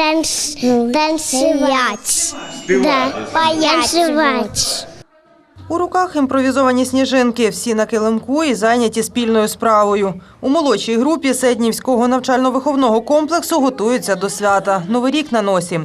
танц, танцювати. Да, танцювати. У руках імпровізовані сніжинки, всі на килимку і зайняті спільною справою. У молодшій групі Седнівського навчально-виховного комплексу готуються до свята. Новий рік на носі.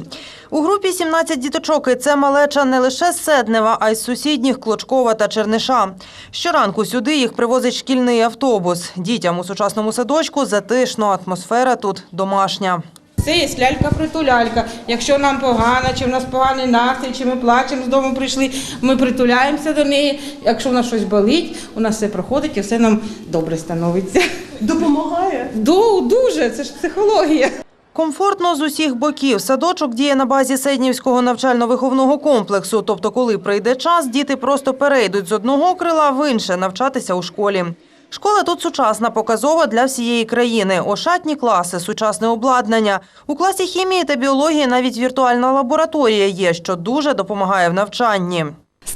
У групі 17 діточок, і це малеча не лише з Седнева, а й з сусідніх Клочкова та Черниша. Щоранку сюди їх привозить шкільний автобус. Дітям у сучасному садочку затишно, атмосфера тут домашня. Це є лялька-притулялька. Якщо нам погано, чи в нас поганий настрій, чи ми плачемо з дому прийшли, ми притуляємося до неї. Якщо в нас щось болить, у нас все проходить і все нам добре становиться. Допомагає. Ду, дуже, це ж психологія. Комфортно з усіх боків. Садочок діє на базі Седнівського навчально-виховного комплексу. Тобто, коли прийде час, діти просто перейдуть з одного крила в інше навчатися у школі. Школа тут сучасна, показова для всієї країни. Ошатні класи, сучасне обладнання. У класі хімії та біології навіть віртуальна лабораторія є, що дуже допомагає в навчанні.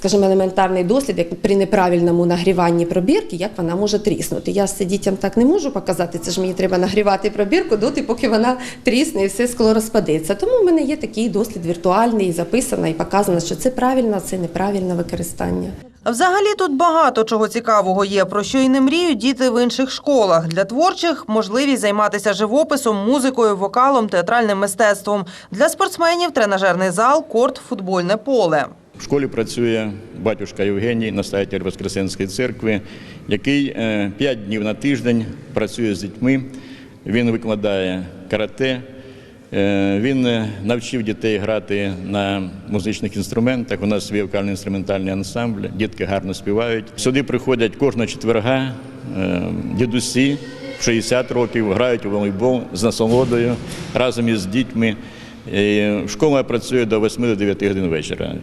Скажімо, елементарний дослід, як при неправильному нагріванні пробірки, як вона може тріснути. Я це дітям так не можу показати. Це ж мені треба нагрівати пробірку доти, поки вона трісне і все скло розпадеться. Тому в мене є такий дослід віртуальний, записано і показано, що це правильно, це неправильне використання. Взагалі тут багато чого цікавого є, про що й не мріють діти в інших школах. Для творчих можливість займатися живописом, музикою, вокалом, театральним мистецтвом. Для спортсменів тренажерний зал, корт, футбольне поле. В школі працює батюшка Євгеній, настоятель Воскресенської церкви, який е, п'ять днів на тиждень працює з дітьми. Він викладає карате. Е, Він е, навчив дітей грати на музичних інструментах. У нас є вокально-інструментальний ансамбль, дітки гарно співають. Сюди приходять кожного четверга е, дідусі в 60 років, грають у волейбол з насолодою разом із дітьми. Школа працює до 8-9 годин вечора.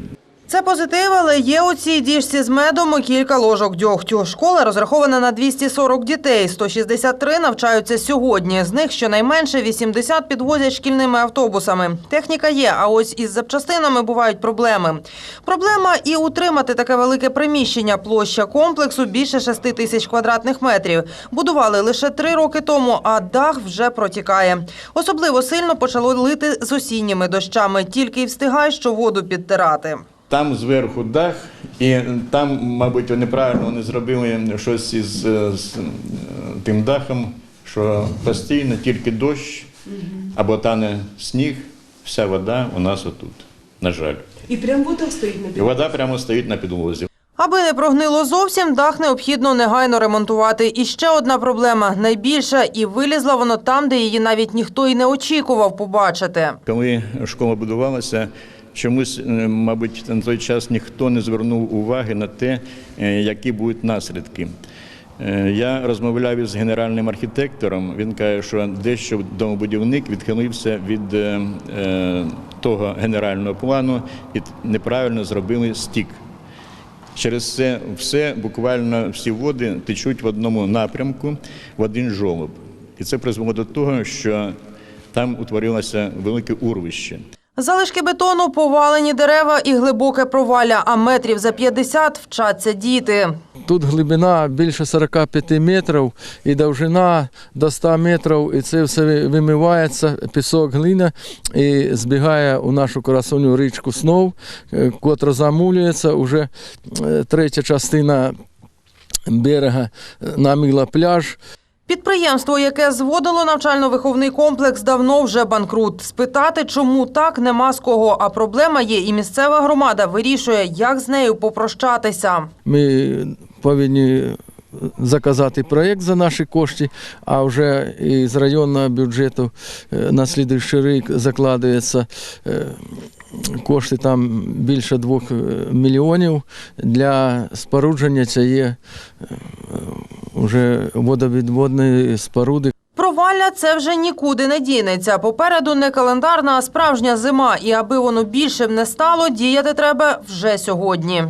Це позитив, але є у цій діжці з медом і кілька ложок дьогтю. Школа розрахована на 240 дітей, 163 навчаються сьогодні. З них щонайменше 80 підвозять шкільними автобусами. Техніка є, а ось із запчастинами бувають проблеми. Проблема і утримати таке велике приміщення. Площа комплексу більше 6 тисяч квадратних метрів. Будували лише три роки тому, а дах вже протікає. Особливо сильно почало лити з осінніми дощами. Тільки й встигай, що воду підтирати. Там зверху дах, і там, мабуть, вони правильно вони зробили щось із е, з, е, тим дахом, що постійно тільки дощ або тане сніг, вся вода у нас отут, на жаль. І прямо вода стоїть на підлозі? І вода прямо стоїть на підлозі. Аби не прогнило зовсім, дах необхідно негайно ремонтувати. І ще одна проблема найбільша, і вилізла воно там, де її навіть ніхто й не очікував побачити. Коли школа будувалася, чомусь, е, мабуть, на той час ніхто не звернув уваги на те, е, які будуть наслідки. Е, Я розмовляв із генеральним архітектором. Він каже, що дещо домобудівник відхилився від того генерального плану і неправильно зробили стік. Через це все буквально всі води течуть в одному напрямку в один жолоб. І це призвело до того, що там утворилося велике урвище. Залишки бетону, повалені дерева і глибоке провалля, а метрів за 50 вчаться діти. Тут глибина більше 45 метрів і довжина до 100 метрів, і це все вимивається, пісок, глина, і збігає у нашу красуню річку Снов, е, котра замулюється. Уже е, третя частина берега е, намила пляж. Підприємство, яке зводило навчально-виховний комплекс, давно вже банкрут. Спитати, чому так, нема з кого. А проблема є, і місцева громада вирішує, як з нею попрощатися. Ми повинні заказати проєкт за наші кошти, а вже із районного бюджету е, на слідуючий рік закладується е, кошти там більше двох е, мільйонів для спорудження цієї вже водовідводної споруди. Провалля це вже нікуди не дінеться. Попереду не календарна, а справжня зима. І аби воно більшим не стало, діяти треба вже сьогодні.